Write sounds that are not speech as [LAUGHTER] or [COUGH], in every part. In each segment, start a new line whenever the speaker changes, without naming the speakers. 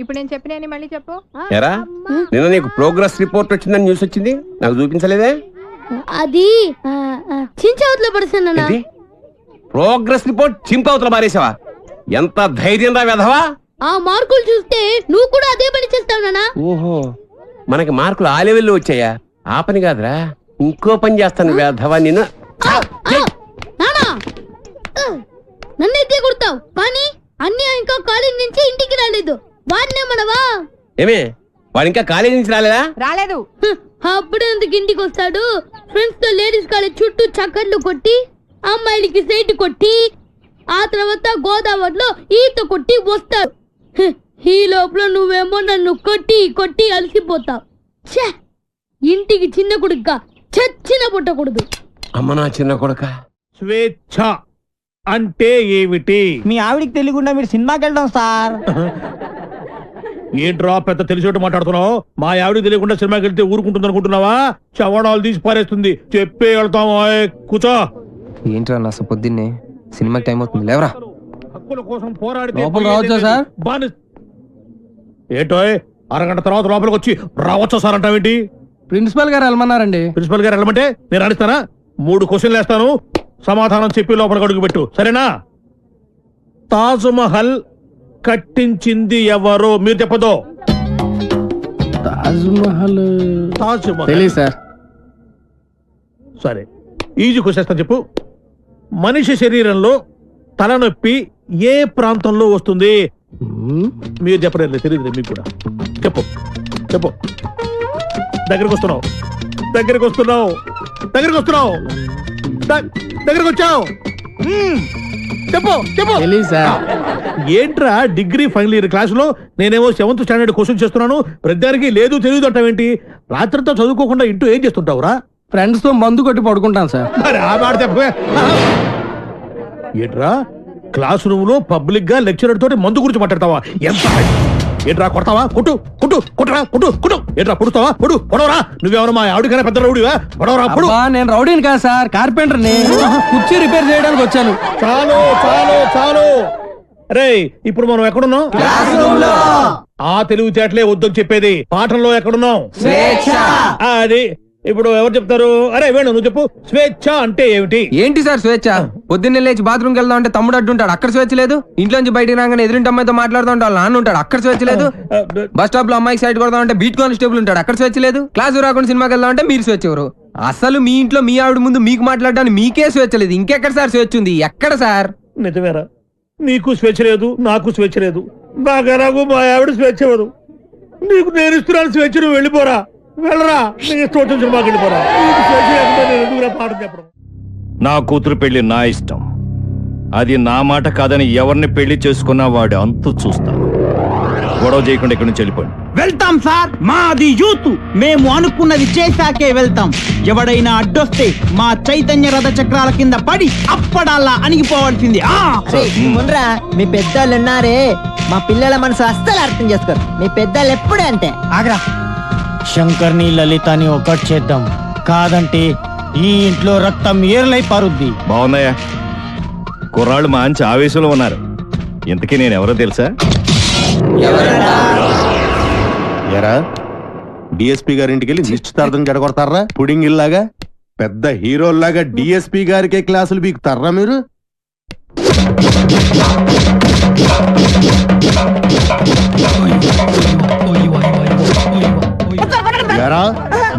ఇప్పుడు నేను చెప్పిన మళ్ళీ చెప్పు.
ఎరా? నిన్న నీకు ప్రోగ్రెస్ రిపోర్ట్ వచ్చిందని న్యూస్ వచ్చింది? నాకు చూపించలేదే?
అది చించవతలో పడుతున్నా
ప్రోగ్రెస్ రిపోర్ట్ చింపవతల మారేసావా ఎంత ధైర్యం రా వెధవా?
ఆ మార్కులు చూస్తే నువ్వు కూడా అదే పని చేస్తావు నానా
ఓహో మనకి మార్కులు ఆ లెవెల్లో వచ్చాయా? ఆ పని కాదురా. ఇంకో పని చేస్తాను వెధవా నేను
నన్నైతే కొడతావు కానీ అన్నీ ఇంకా కాలేజ్ నుంచి ఇంటికి రాలేదు. వాడినే మనవా
ఏమే వాడు ఇంకా కాలేజీ నుంచి రాలేదా?
రాలేదు.
అప్పుడే ఎందుకు ఇంటికి వస్తాడు. ఫ్రెండ్స్తో లేడీస్ కాలేజ్ చుట్టూ చక్కర్లు కొట్టి అమ్మాయిలకి సైట్ కొట్టి ఆ తర్వాత గోదావరిలో ఈత కొట్టి వస్తాడు. హ్, ఈ లోపల నువ్వేమో నన్ను కొట్టి కొట్టి అలసిపోతావు. ఛే! ఇంటికి చిన్న కొడుగ్గా చచ్చిన పుట్టకూడదు.
అమ్మ నా చిన్న కొడుక?
స్వేచ్ఛ అంటే ఏమిటి?
మీ ఆవిడికి తెలియకుండా మీరు సినిమాకి వెళ్ళడం సార్. [LAUGHS]
ఏంట్రా పెద్ద తెలిసేట్టు మాట్లాడుతున్నావు? మా ఆవిడ తెలియకుండా సినిమాకి వెళ్తే ఊరుకుంటుంది అనుకుంటున్నావా చవడాలు తీసి పారేస్తుంది. చెప్పే వెళ్తాము ఓయ్, కూర్చో.
ఏంట్రా నా పొద్దున్నే? సినిమాకి టైం అవుతుంది లేవరా.
హక్కుల కోసం పోరాడితే
లోపల రావచ్చా సార్?
బాని- ఏంటోయ్ అరగంట తర్వాత లోపలికి వచ్చి రావచ్చా సార్ అంటావేంటి?
ప్రిన్సిపల్ గారు వెళ్ళమన్నారండి.
ప్రిన్సిపల్ గారు వెళ్ళమంటే నేను అడుగుతానా మూడు క్వశ్చన్లు వేస్తాను. సమాధానం చెప్పి లోపలికి అడుగు పెట్టు సరేనా? తాజ్ మహల్ కట్టించింది ఎవరు? మీరు చెప్పదో.
తాజ్ మహల్
తాజ్ మహల్
తెలియదు సార్.
సరే. ఈజీ క్వశ్చన్ చెప్పు. మనిషి శరీరంలో తలనొప్పి ఏ ప్రాంతంలో వస్తుంది? మీరు చెప్పలేదు తెలియదు మీకు కూడా. చెప్పు. చెప్పు. దగ్గరికి వస్తున్నావు. దగ్గరికి వస్తున్నావు. దగ్గరికి వస్తున్నావు. ద- దగ్గరికి వచ్చావు. మ్మ్. చెప్పు చెప్పు.
సార్.
ఏంట్రా డిగ్రీ ఫైనల్ ఇయర్ క్లాసులో నేనేమో సెవెంత్ స్టాండర్డ్ క్వశ్చన్ చేస్తున్నాను ప్రతిదానికి లేదు తెలియదు అంటావేంటి రాత్రితో చదువుకోకుండా ఇంటూ ఏం చేస్తుంటావురా?
ఫ్రెండ్స్తో మందు కొట్టి పడుకుంటాను సార్.
మరి ఆ మాట చెప్పే ఏంట్రా? క్లాస్ రూమ్లో పబ్లిక్గా లెక్చరర్ తోటి మందు గురించి మాట్లాడతావా? ఎంత ఏంట్రా కొడతావా? కొట్టు కొట్టు కొట్టరా కొట్టు కొట్టు. ఏంట్రా పుడుతావా పొడు పొడవరా. నువ్వెవరు మా ఆవిడకైనా పెద్ద రౌడివా? పొడవరా పొడు.
అబ్బా నేను రౌడీని కాదు సార్ కార్పెంటర్ని కుర్చీ రిపేర్ చేయడానికి వచ్చాను.
చాలు చాలు చాలు. రే ఇప్పుడు మనం ఎక్కడున్నాం? ఆ తెలివితేటలే వద్దని చెప్పేది. పాఠంలో ఎక్కడున్నాం? అది ఇప్పుడు ఎవరు చెప్తారు? అరే వేణు నువ్వు చెప్పు. స్వేచ్ఛ అంటే ఏమిటి?
ఏంటి సార్ స్వేచ్ఛ? పొద్దున్నే లేచి బాత్రూమ్కి వెళ్దాం అంటే తమ్ముడు అడ్డుంటాడు అక్కడ స్వేచ్ఛ లేదు. ఇంట్లోంచి బయటికి రాగానే ఎదురింటి అమ్మాయితో మాట్లాడుతూ ఉంటాడు. నాన్న ఉంటాడు. అక్కడ స్వేచ్ఛ లేదు. బస్ స్టాప్లో అమ్మాయికి సైడ్ కొడదాం అంటే బీట్ కానిస్టేబుల్ ఉంటాడు. అక్కడ స్వేచ్ఛ లేదు. క్లాస్ రాకుండా సినిమాకి వెళ్దాం అంటే మీరు స్వేచ్ఛ ఎవరు? అసలు మీ ఇంట్లో మీ ఆవిడ ముందు మీకు మాట్లాడడానికి మీకే స్వేచ్ఛ లేదు. ఇంకెక్కడ సార్ స్వేచ్ఛ ఉంది? ఎక్కడ సార్?
నిజమేరా. నీకు స్వేచ్ఛ లేదు నాకు స్వేచ్ఛ లేదు. నాకు నాకు మా ఆవిడ స్వేచ్ఛ ఇవ్వదు. నీకు నేను ఇస్తున్నాను స్వేచ్ఛ నువ్వు వెళ్ళిపోరా. వెళ్ళరా. నేను ఇష్టం వచ్చిన మాకు వెళ్ళిపోరా. నీకు స్వేచ్ఛ లేకుండా నేను ఎందుకురా పాఠం చెప్పడం?
నా కూతురు పెళ్ళి నా ఇష్టం. అది నా మాట కాదని ఎవరిని పెళ్ళి చేసుకున్నా వాడు అంతు చూస్తాను. గొడవ చేయకుండా ఇక్కడి నుంచి వెళ్ళిపోండి.
వెళ్తాం సార్. మాది యూత్. మేము అనుకున్నది చేశాకే వెళ్తాం. ఎవడైనా అడ్డొస్తే మా చైతన్య రథ చక్రాల కింద పడి అప్పడాలా అణిగిపోవాల్సింది. ఆ!
ముండ్రా మీ పెద్దోళ్ళు ఉన్నారే. మా పిల్లల మనసు అస్సలు అర్థం చేసుకోరు. మీ పెద్దోళ్ళు ఎప్పుడే అంతే?
ఆగ్రా. శంకర్ని లలితని ఒకటి చేద్దాం. కాదంటే ఈ ఇంట్లో రక్తం ఏర్లై పారుద్ది.
బాగున్నాయా? కుర్రాళ్ళు మంచి ఆవేశంలో ఉన్నారు. ఇంతకీ నేను ఎవరో తెలుసా?
ఎరా? డిఎస్పి గారింటికి వెళ్ళి నిశ్చితార్థం జడగొడతారా? పుడింగ్ ఇల్లాగా? పెద్ద హీరోల్లాగా డిఎస్పి గారికే క్లాసులు బీకుతారా మీరు? ఎరా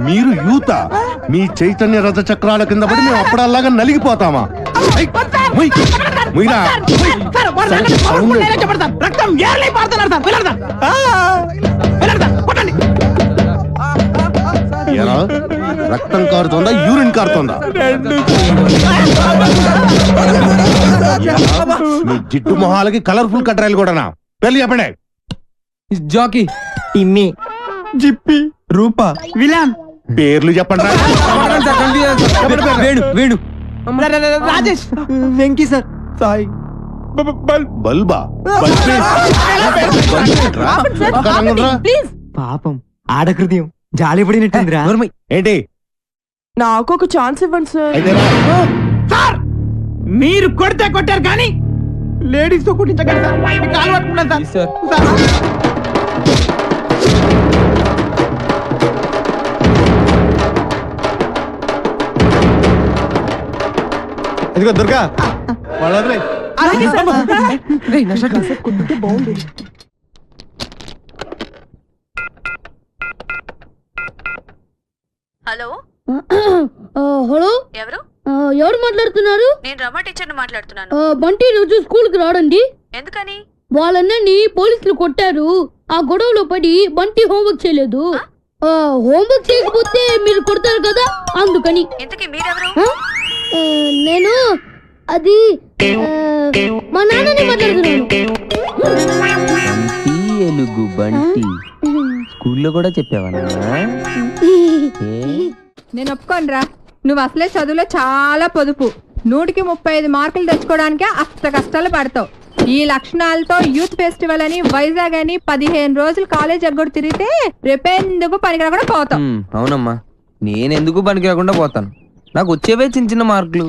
మీరు యూత. మీ చైతన్య రథ చక్రాల కింద పడి మేము అప్పుడల్లాగా నలిగిపోతామా?
రక్తం ఏర్లై పారుతున్నారు సార్ కొట్టండి
ఎరా రక్తం కారుతోందా యూరిన్ కారుతోందా మీ జిడ్డు మొహాలకి కలర్ఫుల్ కట్టరాయలు కూడానా వెళ్ళి చెప్పండి
జాకీ
టిమ్మి
జిప్పి రూపా
విలాన్
పేర్లు చెప్పండి రా.
వేణు వేణు
రాజేష్
వెంకీ సార్
తాయి
పాపం ఆడకృదయం జాలి పడినట్టుందిరా.
ఏంటి?
నాకు ఒక ఛాన్స్ ఇవ్వండి సార్.
సార్! మీరు కొడితే కొట్టారు కానీ లేడీస్తో కొట్టి సార్.
ఇదిగో దుర్గా.
హలో?
హలో?
ఎవరు?
ఎవరు మాట్లాడుతున్నారు?
నేను రమ మాట్లాడుతున్నాను.
బంటి రోజు స్కూల్కి రాడండి.
ఎందుకని?
వాళ్ళన్నని పోలీసులు కొట్టారు. ఆ గొడవలో పడి బంటి హోంవర్క్ చేయలేదు. ఆ, హోంవర్క్ చేయకపోతే మీరు కొడతారు కదా? అందుకని.
ఇంతకీ మీరెవరు?
నేను అది మా నాన్నని మాట్లాడుతున్నాను
బంటి ఎలుగు బంటి. స్కూల్లో కూడా చెప్పావా
నేను ఒప్పుకోనరా. నువ్వు అసలే చదువులో చాలా పొదుపు. నూటికి ముప్పై ఐదు మార్కులు తెచ్చుకోవడానికే అష్ట కష్టాలు పడతావు. ఈ లక్షణాలతో యూత్ ఫెస్టివల్ అని వైజాగ్ అని పదిహేను రోజులు కాలేజ్ ఎగ్గొడు తిరిగితే రేపెందుకు పనికిరా కూడా పోతావు.
అవునమ్మా. నేనెందుకు పనికి రాకుండా పోతాను? నాకు వచ్చేవే చిన్న చిన్న మార్కులు.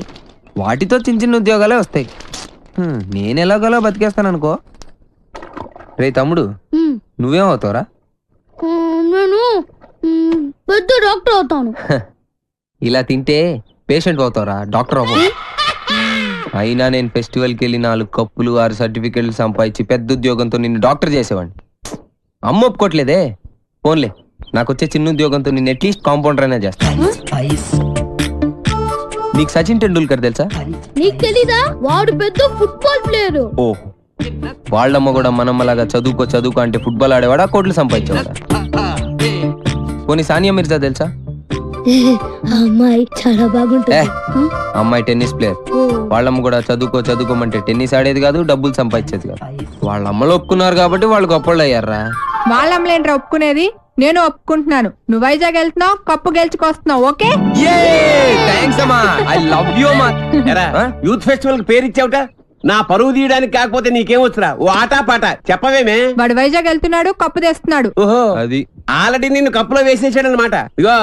వాటితో చిన్న చిన్న ఉద్యోగాలే వస్తాయి. హ్మ్, నేను ఎలాగోలా బతికేస్తాను అనుకో రే తమ్ముడు
ఉమ్,
నువ్వేం అవుతావురా?
ఆ, నేను పెద్ద డాక్టర్ అవుతాను.
ఇలా తింటే పేషెంట్ అవుతావురా డాక్టర్ అవ్వ. అయినా నేను ఫెస్టివల్కి వెళ్ళి నాలుగు కప్పులు ఆరు సర్టిఫికెట్లు సంపాదించి పెద్ద ఉద్యోగంతో నిన్ను డాక్టర్ చేసేవాడిని. అమ్మ ఒప్పుకోవట్లేదే ఫోన్లే నాకు వచ్చే చిన్న ఉద్యోగంతో నిన్ను అట్లీస్ట్ కాంపౌండర్ అయినా చేస్తాను నీకు సచిన్ టెండూల్కర్ తెలుసా?
నీకు తెలీదా? వాడు పెద్ద ఫుట్బాల్ ప్లేయర్
ఓ. వాళ్ళమ్మ కూడా మనమ్మలాగా చదువుకో చదువుకో అంటే ఫుట్బాల్ ఆడేవాడా? కోట్లు సంపాదించేవాడా? పోనీ సానియా మిర్జా తెలుసా? [LAUGHS]
అమ్మాయి చాలా బాగుంటుంది.
అమ్మాయి టెన్నిస్ ప్లేయర్ వాళ్ళమ్మ కూడా చదువుకోమంటే టెన్నిస్ ఆడేది కాదు డబ్బులు సంపాదించేది కాదు. వాళ్ళ అమ్మలు ఒప్పుకున్నారు కాబట్టి వాళ్ళు గొప్పళ్ళు అయ్యారా?
వాళ్ళమ్మలేంట్రా ఒప్పుకునేది? నేను ఒప్పుకుంటున్నాను. నువ్వు వైజాగ్ వెళ్తున్నావు కప్పు గెలుచుకొస్తున్నావు ఓకే?
థ్యాంక్స్ అమ్మా. ఐ లవ్ యూ అమ్మా.
ఎరా? యూత్ ఫెస్టివల్కి పేరు ఇచ్చావుట నా పరువు తీయడానికి కాకపోతే నీకేమొచ్చురా ఓ ఆటా పాట. చెప్పవేమే?
వాడు వైజాగ్ వెళ్తున్నాడు కప్పు తెస్తున్నాడు.
ఓహో.
అది.
ఆల్రెడీ నిన్ను కప్పులో వేసేసాడు అనమాట ఇగో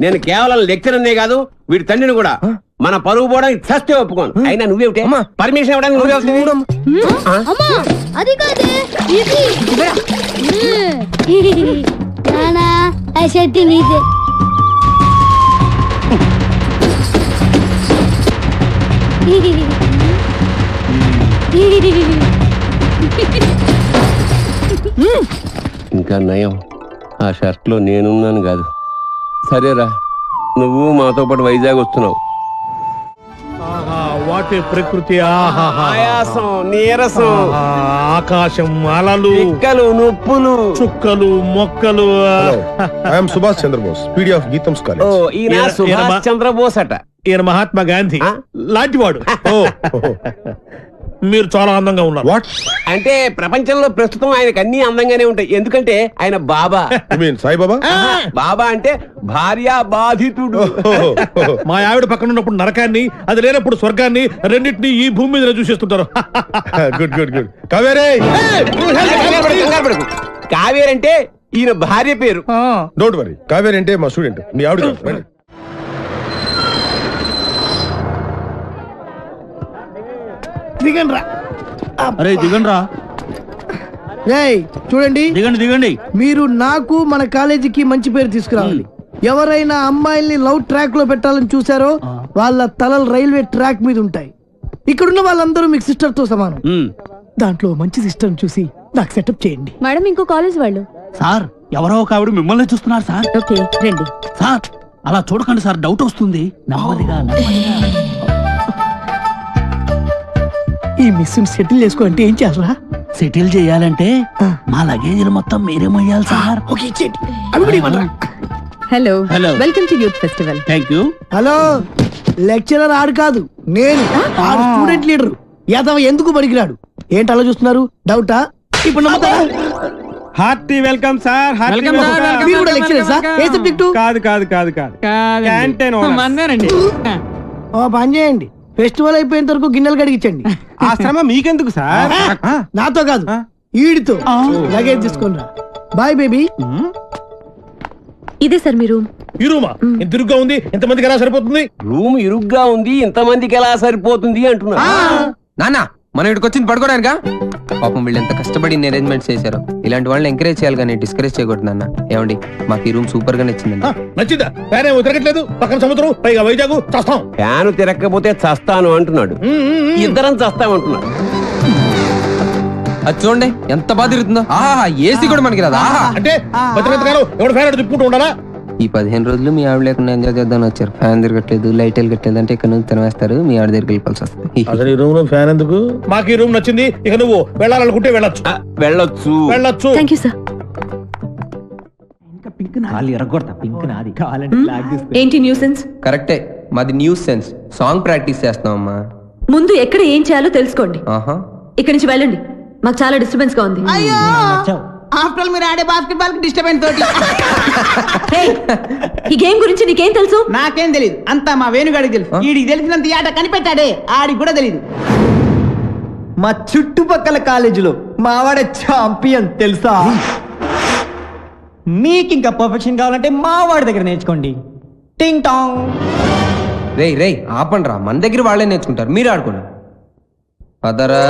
నేను కేవలం లెక్చరర్నే కాదు వీడి తండ్రిని కూడా. మన పరువు పోవడానికి చస్తే ఒప్పుకోను. అయినా నువ్వేమిటే?
అమ్మా.
పర్మిషన్ ఇవ్వడానికి నువ్వే
అది కాదే ఇది. [LAUGHS] నానా ఆ షర్ట్ నీదే
ఇంకా నయం. ఆ షర్ట్లో నేనున్నాను కాదు. సరేరా నువ్వు మాతో పాటు వైజాగ్ వస్తున్నావు.
ఆహా, వాటి ప్రకృతి.
ఆయాసం నీరసం.
ఆకాశం అలలు.
పిక్కలు నొప్పులు.
చుక్కలు మొక్కలు.
I'm Subhash Chandrabose PD of గీతంస్
ఓ
కాలేజ్
ఈయన సుభాష్ చంద్రబోస్ అట.
ఈయన మహాత్మా గాంధీ? లాంటివాడు.
ఓ.
మీరు చాలా అందంగా ఉన్నారు.
వాట్
అంటే ప్రపంచంలో ప్రస్తుతం ఆయనకు అన్ని అందంగానే ఉంటాయి. ఎందుకంటే ఆయన బాబా.
మీన్ సాయిబాబా?
బాబా అంటే భార్య బాధితుడు.
మా ఆవిడ పక్కన ఉన్నప్పుడు నరకాన్ని అది లేనప్పుడు స్వర్గాన్ని రెండింటిని ఈ భూమి మీద చూసేస్తుంటారు.
గుడ్ గుడ్ గుడ్ కావేరే!
కంగారు పడకు, కంగారు పడకు. కావేరి అంటే ఈయన భార్య పేరు.
డోంట్ వరీ కావేరి అంటే మా స్టూడెంట్ మీ ఆవిడ
దిగండి రా
అరే దిగండి రా
రేయ్ చూడండి.
దిగండి దిగండి.
మీరు నాకు మన కాలేజీకి మంచి పేరు తీసుకురావాలి. ఎవరైనా అమ్మాయిల్ని లవ్ ట్రాక్లో పెట్టాలని చూసారో వాళ్ళ తలలు రైల్వే ట్రాక్ మీద ఉంటాయి. ఇక్కడున్న వాళ్ళందరూ మీకు సిస్టర్తో సమానం దాంట్లో మంచి సిస్టర్ చూసి నాకు సెటప్ చేయండి.
మేడం ఇంకో కాలేజ్ వాళ్ళు.
సార్ ఎవరో ఒక ఆవిడ మిమ్మల్ని చూస్తున్నారు సార్.
ఓకే రండి.
సార్ అలా చూడకండి సార్ డౌట్ వస్తుంది. నెమ్మదిగా నెమ్మదిగా.
ఈ మిస్ సెటిల్ చేసుకో అంటే ఏం చేయాలరా
సెటిల్ చేయాలంటే మా లగేజీలు మొత్తం మీరే మొయ్యాలి సార్.
ఓకే ఇచ్చేయండి. అవి కూడా ఇవ్వండిరా.
Hello
hello
welcome to youth festival
thank you
hello lecturer ఆడు కాదు నేను. ఆడు స్టూడెంట్ లీడర్ యాదవ ఎందుకు పనికిరాడు? ఏంటి అలా చూస్తున్నారు? డౌటా ఇప్పుడు నమ్ముతారా?
Hearty welcome sir.
Welcome, sir, welcome.
మీరు కూడా లెక్చరర్ సార్ ఏ సబ్జెక్టు
కాదు కాదు కాదు కాదు. క్యాంటీన్
ఓ పని చేయండి. ఫెస్టివల్ అయిపోయేంత వరకు గిన్నెలు కడిగించండి
ఆ శ్రమ మీకెందుకు సార్?
నాతో కాదు ఈడితో. లగేజ్ తీసుకొని రా. బాయ్ బేబీ
ఇదే సార్ మీరు
ఈ రూమా? ఎంత ఇరుగ్గా ఉంది ఎంతమందికి ఎలా సరిపోతుంది?
రూమ్ ఇరుగ్గా ఉంది ఇంతమందికి ఎలా సరిపోతుంది అంటున్నా
నాన్న మనం ఇక్కడికి వచ్చింది పడుకోవడానికా పాపం వీళ్ళు ఎంత కష్టపడి అరేంజ్మెంట్స్ చేశారు. ఇలాంటి వాళ్ళని ఎంకరేజ్ చేయాలి కానీ డిస్కరేజ్ చేయకూడదు అన్న ఏమండి మాకు ఈ రూమ్ సూపర్గా నచ్చిందండి
నచ్చిందా? ఫ్యాన్ ఏమో తిరగట్లేదు పక్కన సముద్రం పైగా వైజాగ్ చస్తాం.
ఫ్యాన్ తిరగకపోతే చస్తాను అంటున్నాడు. ఇద్దరం చస్తామంటున్నాడు
అది చూడండి ఎంత బాగా తిరుగుతుందో. ఆహా ఏసీ కూడా మనకి రాదా? ఆహా.
అంటే ఎవడు ఫ్యాన్ తిప్పుకుంటూ ఉండాలా?
ఈ పదిహేను రోజులు మీ ఆవిడ లేకుండా ఎంజాయ్ చేద్దామని వచ్చారు? ఫ్యాన్ తిరగట్లేదు లైట్ వెలగట్లేదు అంటే ఇక్కడ నుంచి తినవేస్తారు మీ ఆవిడ దగ్గరికి వెళ్ళిపోవాల్సి వస్తుంది. [LAUGHS]
అసలు ఈ రూమ్లో ఫ్యాన్ ఎందుకు? మాకు ఈ రూమ్ నచ్చింది ఇక నువ్వు వెళ్ళాలనుకుంటే వెళ్ళొచ్చు.
వెళ్ళొచ్చు.
వెళ్ళొచ్చు.
థ్యాంక్ యూ సార్ ఏంటి న్యూసెన్స్
కరెక్టే మాది న్యూస్ సెన్స్ సాంగ్ ప్రాక్టీస్ చేస్తున్నాం అమ్మా
ముందు ఎక్కడ ఏం చేయాలో తెలుసుకోండి.
ఆహా.
ఇక్కడి నుంచి వెళ్ళండి. మాకు చాలా డిస్టర్బెన్స్గా ఉంది.
ఆఫ్టర్ మీరు ఆడే బాస్కెట్కి డిస్టర్బెన్స్ తోటి
ఈ గేమ్ గురించి నీకేం తెలుసు?
నాకేం తెలియదు అంతా మా వేణుగాడికి తెలుసు. వీడికి తెలిసినంత ఈ ఆట కనిపెట్టాడే. ఆడికి కూడా తెలియదు
మా చుట్టుపక్కల కాలేజీలో మావాడే ఛాంపియన్ తెలుసా? మీకు ఇంకా పర్ఫెక్షన్ కావాలంటే మా వాడి దగ్గర నేర్చుకోండి. టింగ్ టాంగ్
రేయ్ రేయ్ ఆపండి రా మన దగ్గర వాళ్ళే నేర్చుకుంటారు. మీరు ఆడుకోండి. పదరా.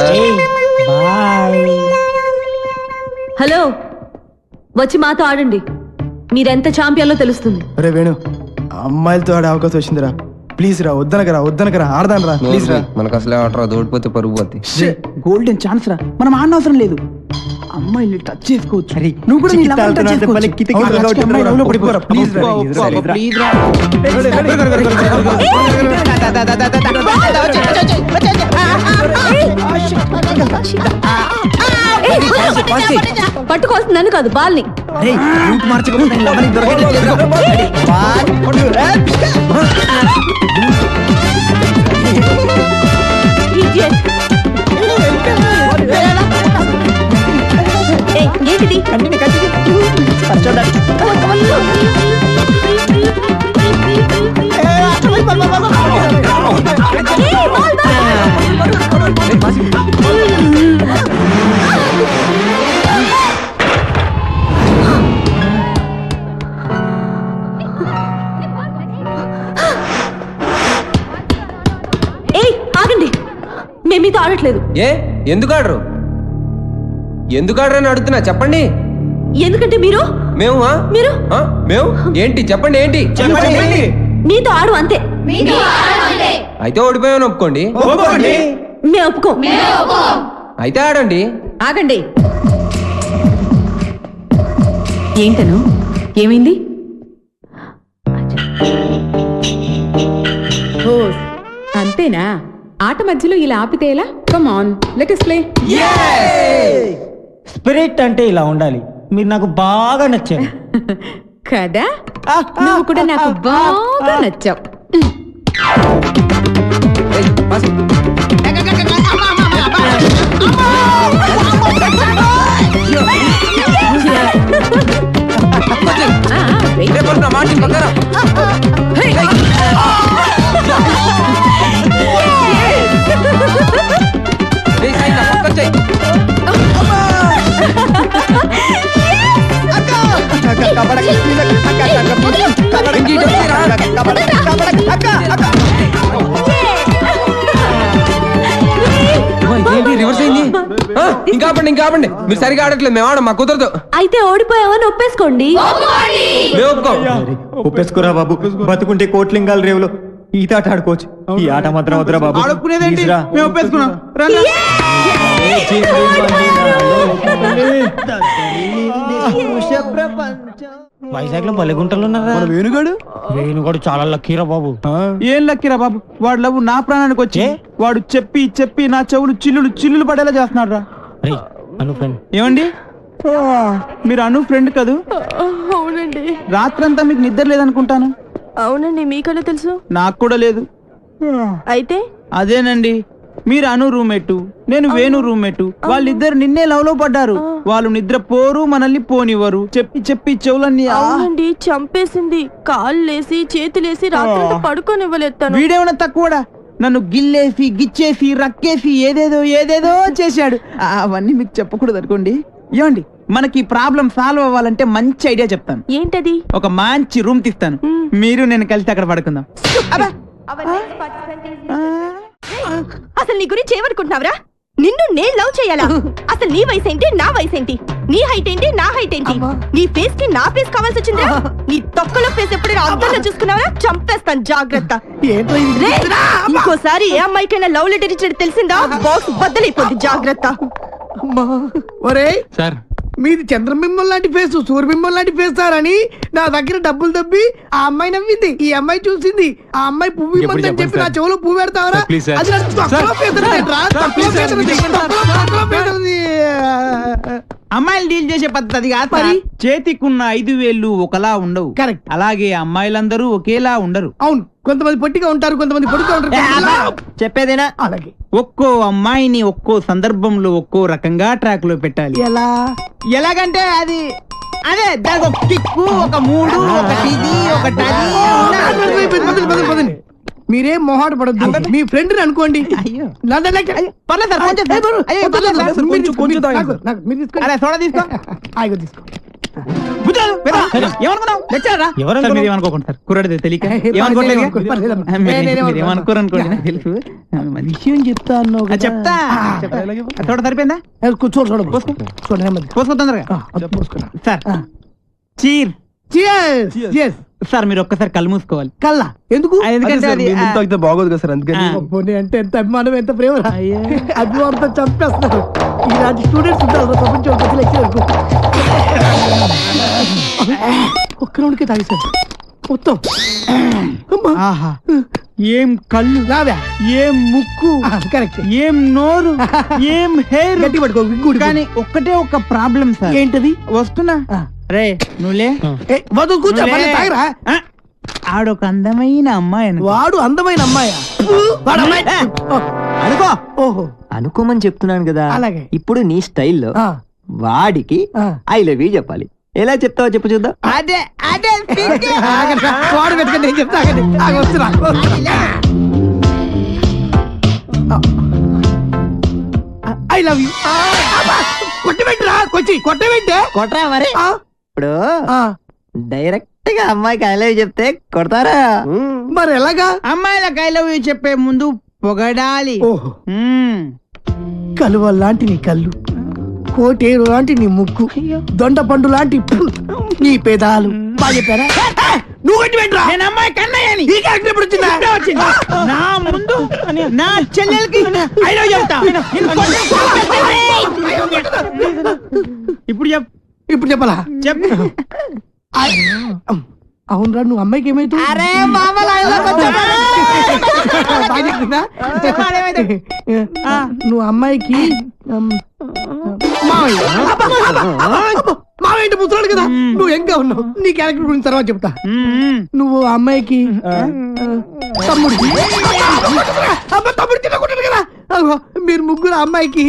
బాయ్
హలో వచ్చి మాతో ఆడండి. మీరెంత ఛాంపియన్లో తెలుస్తుంది.
అరే వేణు అమ్మాయిలతో ఆడే అవకాశం వచ్చిందిరా. ప్లీజ్ రా వద్దనకరా వద్దనకరా ఆడదాను రా. ప్లీజ్ రా.
మనకు అసలే ఆట రాదు ఓడిపోతే పరుగు పోతే
గోల్డెన్ ఛాన్స్ రా. మనం ఆడిన అవసరం లేదు. అమ్మాయిని టచ్ చేసుకోవచ్చు నువ్వు కూడా నీ
అంటే
చేసుకోవచ్చు. అమ్మాయి
కొట్టి
లవ్లో
పడిపోరా, రా, రా,
please రా.
పట్టుకోవాల్సింది నన్ను కాదు బాల్ని
రూట్
ఏ? ఎందుకు ఆడరు ఎందుకు అడుగుతున్నా? చెప్పండి.
ఎందుకంటే మీరు?
మేము?
మీరు?
మేము? ఏంటి? చెప్పండి ఏంటి? చెప్పండి
మీతో ఆడు అంతే.
అయితే ఓడిపోయామని ఒప్పుకోండి.
మేము ఒప్పుకో.
అయితే ఆడండి.
ఆగండి. ఏంటను? ఏమైంది?
అంతేనా? ఆట మధ్యలో ఇలా ఆపితే ఎలా? Come on let play
spirit అంటే ఇలా ఉండాలి. మీరు నాకు బాగా నచ్చారు. [LAUGHS]
కదా? నువ్వు కూడా నాకు బాగా నచ్చావు.
ఏయ్, పాస్. రే, బాల్ నా మాట విను, ఇదేంటి రివర్స్ అయింది ఇంకా ఆపండి ఇంకా ఆపండి మీరు సరిగా ఆడట్లేదు మేము ఆడం మా కుదరదు
అయితే ఓడిపోయావని ఒప్పేసుకోండి
మేము ఒప్పుకోం
ఒప్పేసుకోరా బాబు బతుకుంటే కోట్లింగాల రేవులో ఈత ఆట ఆడుకోవచ్చు ఈ ఆట మాత్రం వద్దురా బాబు
ఆడుకునేదేంటి
Please రా.
మేము ఒప్పేసుకున్నాం రండి.
వైజాగ్లో బలిగుంటలు ఉన్నారా
వేణుగాడు?
వేణుగాడు చాలా లక్కీరా బాబు.
ఏం లక్కిరా బాబు? వాడు లవ్ నా ప్రాణానికి వచ్చి వాడు చెప్పి చెప్పి నా చెవులు చిల్లులు చిల్లులు పడేలా చేస్తున్నాడు రా
రే అను ఫ్రెండ్
ఏమండి? మీరు అను ఫ్రెండ్ కదూ?
అవునండి.
రాత్రంతా మీకు నిద్ర లేదనుకుంటాను.
అవునండి మీకన్నా తెలుసు?
నాకు కూడా లేదు.
అయితే?
అదేనండి మీరు అను రూమ్మేటు నేను వేణు రూమ్మేటు. వాళ్ళిద్దరు నిన్నే లవ్లో పడ్డారు వాళ్ళు నిద్ర పోరు మనల్ని పోనివ్వరు. చెప్పి చెప్పి చెవులన్నీ.
అవునండి చంపేసింది. కాళ్ళు లేసి చేతులేసి రాత్రంతా పడుకోనివ్వలేదు తను.
వీడేమన్నా తక్కువడా? నన్ను గిల్లేసి గిచ్చేసి రక్కేసి ఏదేదో ఏదేదో చేశాడు. అవన్నీ మీకు చెప్పకూడదు అనుకోండి. ఏమండి మనకి ప్రాబ్లం సాల్వ్ అవ్వాలంటే మంచి ఐడియా చెప్తాను.
ఏంటది?
ఒక మంచి రూమ్ తీస్తాను. మీరు నేను కలిసి అక్కడ పడుకుందాం.
అసలు నీ గురించి ఏమనుకుంటున్నావురా?
నిన్ను నేను లవ్ చేయాలా? అసలు నీ వయసు ఏంటి నా వయసు ఏంటి? నీ హైట్ ఏంటి నా హైట్ ఏంటి? నీ ఫేస్కి నా ఫేస్ కావాల్సి వచ్చిందా నీ తొక్కలో ఫేస్ ఎప్పుడైనా అద్దంలో చూసుకున్నావా? చంపేస్తాను జాగ్రత్త. ఇంకోసారి ఏ అమ్మాయికైనా లవ్ లెటర్ ఇచ్చేది తెలిసిందా? బాక్స్ బద్దలైపోద్ది జాగ్రత్త.
అమ్మా. ఒరేయ్.
సార్
మీది చంద్రబింబం లాంటి ఫేస్ సూర్యబింబం లాంటి ఫేస్ సార్ అని నా దగ్గర డబ్బులు దబ్బి ఆ అమ్మాయి నవ్వింది. ఈ అమ్మాయి చూసింది. ఆ అమ్మాయి పువ్వు ఇవ్వమని
చెప్పండి
చెప్పి నా. చెవులో పువ్వు పెడతావరా. అది
అమ్మాయిలు డీల్ చేసే పద్ధతి కాదు
మరి?
చేతికున్న ఐదు వేళ్ళు ఒకలా ఉండవు
కరెక్ట్
అలాగే అమ్మాయిలందరూ ఒకేలా ఉండరు
అవును కొంతమంది పొట్టిగా ఉంటారు కొంతమంది పొడిగా ఉంటారు
చెప్పేదేనా
అలాగే
ఒక్కో అమ్మాయిని ఒక్కో సందర్భంలో ఒక్కో రకంగా ట్రాక్లో పెట్టాలి
ఎలా
ఎలాగంటే అది అదే దానికి ఒక కిక్కు ఒక మూడు ఒకటి ఇది ఒకటి
మీరేం మొహాట పడద్దు. మీ ఫ్రెండ్ అనుకోండి.
అయ్యో.
నా- నా- నా-
పర్లేదు సార్, కొంచెం
ఏ, బరు,
అయ్యో,
వద్దు,
పర్లేదు
వద్దు,
సార్,
మీరు
కొంచెం-
తీసుకో,
కొంచెం
మీరు
తాగండి.
నాకు- నాకు- మీరు తీసుకోండి.
అరే సోడా తీసుకో.
ఆగో తీసుకో.
బుజ్జాలు, వెదా. ఏమనుకున్నావు లెక్చరరా?
ఎవరు
సార్, మీరు ఏమనుకోకండి సార్ కుర్రాడిదే తెలియక. ఏమనుకోవట్లేదు
పర్లేదు, పర్లేదమ్మా.
మీరు-
ఏ, నేనేం
మీరు ఏమనుకోరు అనుకోండి నాకు తెలుసు.
విషయం చెప్తా అన్నావు
ఆ,
కదా.
చెప్తా. చెప్తా. ఆ, చూడ సరిపోయిందా?
ఏ, కూర్చో చూడ పోసుకో. చూడ నెమ్మది
పోసుకో తొందరగా.
ఆ, అది పోసుకున్నా
సార్ చీర్.
Cheers.
సార్ మీరు ఒక్కసారి కళ్ళు మూసుకోవాలి.
కల్లా ఎందుకు?
ఎందుకంటే అది
బాగోదు కదా సార్ అందుకని.
పోనీ అంటే ఎంత అభిమానం ఎంత ప్రేమ అభిమానంతో చంపేస్తున్నారు. ఇలాంటి స్టూడెంట్స్ ఉంటారు ప్రపంచం ప్రతి లెక్చరర్కు ఒక్క రౌండ్కే తాగేశారు మొత్తం. అమ్మా.
ఆహా. ఏం కళ్ళు
రావా.
ఏం ముక్కు
కరెక్ట్
ఏం నోరు ఏం హెయిర్.
గట్టి పట్టుకో
కానీ ఒక్కటే ఒక ప్రాబ్లం సార్.
ఏంటది?
వస్తున్నా.
ఆ.
రే నువ్వులే.
ఏ, వద్దు కూర్చో తాగరా.
ఆ, ఆడొక అందమైన అమ్మాయి.
వాడు అందమైన అమ్మాయా? వాడు అమ్మాయి. ఓ,
అనుకో.
ఓహో.
అనుకోమని చెప్తున్నాను కదా.
అలాగే.
ఇప్పుడు నీ స్టైల్లో వాడికి. ఐ లవ్ యూ చెప్పాలి. ఎలా చెప్తావో చెప్పు చూద్దాం.
అదే అదే ఫిట్. [LAUGHS]
ఆగండి, వాడు పెట్టుకొని నేను చెప్తా ఆగండి. ఆగ, వస్తున్నా. I love you. కొట్టబెట్టరా కొచ్చి కొట్టబెట్టే
కొట్రా మరి.
ఆ,
ఇప్పుడు
ఆ,
డైరెక్ట్గా అమ్మాయికి ఐ లవ్ యూ చెప్తే కొడతారా?
మరి ఎలాగా?
అమ్మాయిలకు ఐ లవ్ యూ చెప్పే ముందు పొగడాలి.
కలువ లాంటి నీ కళ్ళు కోటేరు లాంటి నీ ముక్కు దొండ పండు లాంటి నీ పెదాలు బాగా చెప్పారా నువ్వు కొట్టి పెట్టరా
నేను అమ్మాయి కన్నయ్యని.
ఈ క్యారెక్టర్ ఎప్పుడు వచ్చిందా?
ఇప్పుడే వచ్చింది. నా ముందు నా చెల్లెలకి ఐ లవ్ చెప్తా. ఇప్పుడు చెప్
ఇప్పుడు చెప్పలా?
చెప్పు.
అవునరా నువ్వు అమ్మాయికి ఏమైతే
అరే మామలా
నువ్వు అమ్మాయికి ఉమ్, మావయ్య. అబ్బా, అబ్బా, అబ్బా, మావయ్య అంటే ముసలాడు కదా. నువ్వు ఇంకా ఉన్నావు? నీ క్యారెక్టర్ గురించి తర్వాత చెప్తా. నువ్వు ఆ. అమ్మాయికి ఆ, తమ్ముడు అబ్బా, తమ్ముడు తినకుంటాడు కదా. మీరు ముగ్గురు ఆ. అమ్మాయికి